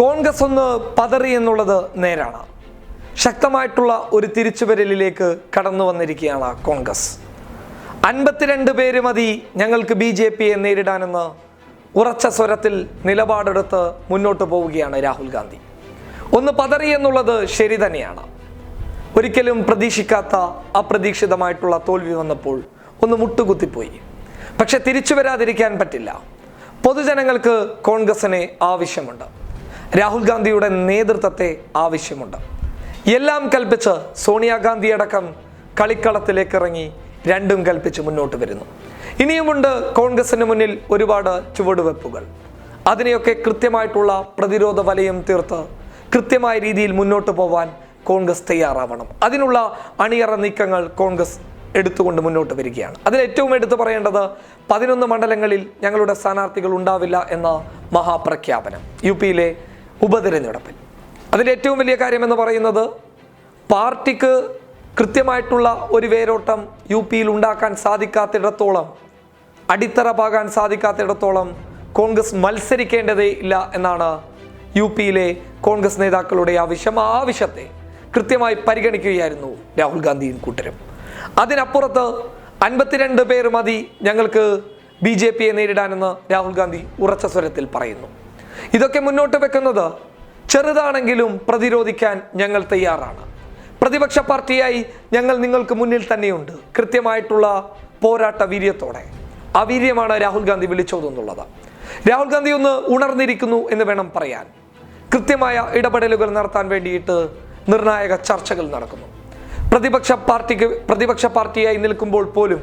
കോൺഗ്രസ് ഒന്ന് പതറി എന്നുള്ളത് നേരാണ്. ശക്തമായിട്ടുള്ള ഒരു തിരിച്ചുവരലിലേക്ക് കടന്നു വന്നിരിക്കുകയാണ് കോൺഗ്രസ്. അൻപത്തിരണ്ട് പേര് മതി ഞങ്ങൾക്ക് ബി ജെ പിയെ നേരിടാനെന്ന് ഉറച്ച സ്വരത്തിൽ നിലപാടെടുത്ത് മുന്നോട്ട് പോവുകയാണ് രാഹുൽ ഗാന്ധി. ഒന്ന് പതറി എന്നുള്ളത് ശരി തന്നെയാണ്. ഒരിക്കലും പ്രതീക്ഷിക്കാത്ത അപ്രതീക്ഷിതമായിട്ടുള്ള തോൽവി വന്നപ്പോൾ ഒന്ന് മുട്ടുകുത്തിപ്പോയി. പക്ഷെ തിരിച്ചു വരാതിരിക്കാൻ പറ്റില്ല. പൊതുജനങ്ങൾക്ക് കോൺഗ്രസിനെ ആവശ്യമുണ്ട്. രാഹുൽ ഗാന്ധിയുടെ നേതൃത്വത്തെ ആവശ്യമുണ്ട്. എല്ലാം കൽപ്പിച്ച് സോണിയാഗാന്ധി അടക്കം കളിക്കളത്തിലേക്ക് ഇറങ്ങി രണ്ടും കൽപ്പിച്ച് മുന്നോട്ട് വരുന്നു. ഇനിയുമുണ്ട് കോൺഗ്രസിന് മുന്നിൽ ഒരുപാട് ചുവടുവെപ്പുകൾ. അതിനെയൊക്കെ കൃത്യമായിട്ടുള്ള പ്രതിരോധ വലയം തീർത്ത് കൃത്യമായ രീതിയിൽ മുന്നോട്ട് പോവാൻ കോൺഗ്രസ് തയ്യാറാവണം. അതിനുള്ള അണിയറ നീക്കങ്ങൾ കോൺഗ്രസ് എടുത്തുകൊണ്ട് മുന്നോട്ട് വരികയാണ്. അതിൽ ഏറ്റവും എടുത്തു പറയേണ്ടത് പതിനൊന്ന് മണ്ഡലങ്ങളിൽ ഞങ്ങളുടെ സ്ഥാനാർത്ഥികൾ ഉണ്ടാവില്ല എന്ന മഹാപ്രഖ്യാപനം യു പിയിലെ ഉപതെരഞ്ഞെടുപ്പിൽ. അതിൽ ഏറ്റവും വലിയ കാര്യം എന്ന് പറയുന്നത് പാർട്ടിക്ക് കൃത്യമായിട്ടുള്ള ഒരു വേരോട്ടം യു പിയിൽ ഉണ്ടാക്കാൻ സാധിക്കാത്തിടത്തോളം അടിത്തറ പാകാൻ സാധിക്കാത്തിടത്തോളം കോൺഗ്രസ് മത്സരിക്കേണ്ടതേ ഇല്ല എന്നാണ് യു പിയിലെ കോൺഗ്രസ് നേതാക്കളുടെ ആവശ്യം. ആവശ്യത്തെ കൃത്യമായി പരിഗണിക്കുകയായിരുന്നു രാഹുൽ ഗാന്ധിയും കൂട്ടരും. അതിനപ്പുറത്ത് അൻപത്തിരണ്ട് പേർ മതി ഞങ്ങൾക്ക് ബി ജെ പിയെ നേരിടാനെന്ന് രാഹുൽ ഗാന്ധി ഉറച്ച സ്വരത്തിൽ പറയുന്നു. ഇതൊക്കെ മുന്നോട്ട് വെക്കുന്നത് ചെറുതാണെങ്കിലും പ്രതിരോധിക്കാൻ ഞങ്ങൾ തയ്യാറാണ്. പ്രതിപക്ഷ പാർട്ടിയായി ഞങ്ങൾ നിങ്ങൾക്ക് മുന്നിൽ തന്നെയുണ്ട്. കൃത്യമായിട്ടുള്ള പോരാട്ട വീര്യത്തോടെ. ആ വീര്യമാണ് രാഹുൽ ഗാന്ധി വിളിച്ചോതെന്നുള്ളത് രാഹുൽ ഗാന്ധി ഒന്ന് ഉണർന്നിരിക്കുന്നു എന്ന് വേണം പറയാൻ. കൃത്യമായ ഇടപെടലുകൾ നടത്താൻ വേണ്ടിയിട്ട് നിർണായക ചർച്ചകൾ നടക്കുന്നു. പ്രതിപക്ഷ പാർട്ടിക്ക് പ്രതിപക്ഷ പാർട്ടിയായി നിൽക്കുമ്പോൾ പോലും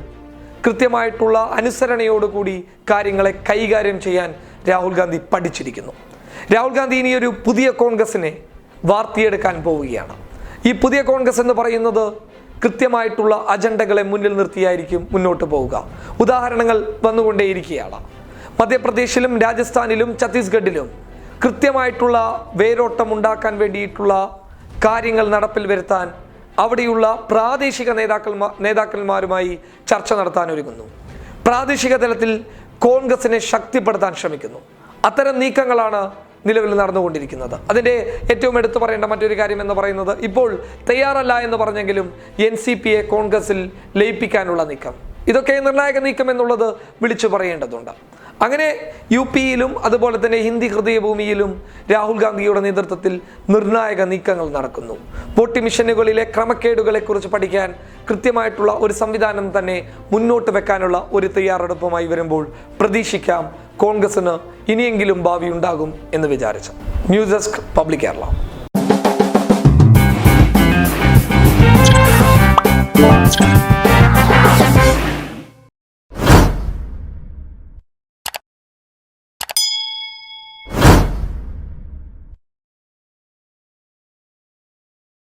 കൃത്യമായിട്ടുള്ള അനുസരണയോടുകൂടി കാര്യങ്ങളെ കൈകാര്യം ചെയ്യാൻ രാഹുൽ ഗാന്ധി പഠിച്ചിരിക്കുന്നു. രാഹുൽ ഗാന്ധി ഇനി ഒരു പുതിയ കോൺഗ്രസിനെ വാർത്തിയെടുക്കാൻ പോവുകയാണ്. ഈ പുതിയ കോൺഗ്രസ് എന്ന് പറയുന്നത് കൃത്യമായിട്ടുള്ള അജണ്ടകളെ മുന്നിൽ നിർത്തിയായിരിക്കും മുന്നോട്ട് പോവുക. ഉദാഹരണങ്ങൾ വന്നുകൊണ്ടേയിരിക്കുകയാണ്. മധ്യപ്രദേശിലും രാജസ്ഥാനിലും ഛത്തീസ്ഗഡിലും കൃത്യമായിട്ടുള്ള വേരോട്ടം ഉണ്ടാക്കാൻ വേണ്ടിയിട്ടുള്ള കാര്യങ്ങൾ നടപ്പിൽ വരുത്താൻ അവിടെയുള്ള പ്രാദേശിക നേതാക്കന്മാർ നേതാക്കന്മാരുമായി ചർച്ച നടത്താൻ ഒരുങ്ങുന്നു. പ്രാദേശിക തലത്തിൽ കോൺഗ്രസിനെ ശക്തിപ്പെടുത്താൻ ശ്രമിക്കുന്നു. അത്തരം നീക്കങ്ങളാണ് നിലവിൽ നടന്നുകൊണ്ടിരിക്കുന്നത്. അതിന്റെ ഏറ്റവും എടുത്തു പറയേണ്ട മറ്റൊരു കാര്യം എന്ന് പറയുന്നത് ഇപ്പോൾ തയ്യാറല്ല എന്ന് പറഞ്ഞെങ്കിലും എൻ സി പിയെ കോൺഗ്രസിൽ ലയിപ്പിക്കാനുള്ള നീക്കം. ഇതൊക്കെ നിർണായക നീക്കം എന്നുള്ളത് വിളിച്ചു പറയേണ്ടതുണ്ട്. അങ്ങനെ യു പിയിലും അതുപോലെ തന്നെ ഹിന്ദി ഹൃദയഭൂമിയിലും രാഹുൽ ഗാന്ധിയുടെ നേതൃത്വത്തിൽ നിർണായക നീക്കങ്ങൾ നടക്കുന്നു. വോട്ട് മിഷനുകളിലെ ക്രമക്കേടുകളെക്കുറിച്ച് പഠിക്കാൻ കൃത്യമായിട്ടുള്ള ഒരു സംവിധാനം തന്നെ മുന്നോട്ട് വെക്കാനുള്ള ഒരു തയ്യാറെടുപ്പുമായി വരുമ്പോൾ പ്രതീക്ഷിക്കാം കോൺഗ്രസിന് ഇനിയെങ്കിലും ഭാവി ഉണ്ടാകും എന്ന് വിചാരിച്ചു. News desk public Kerala.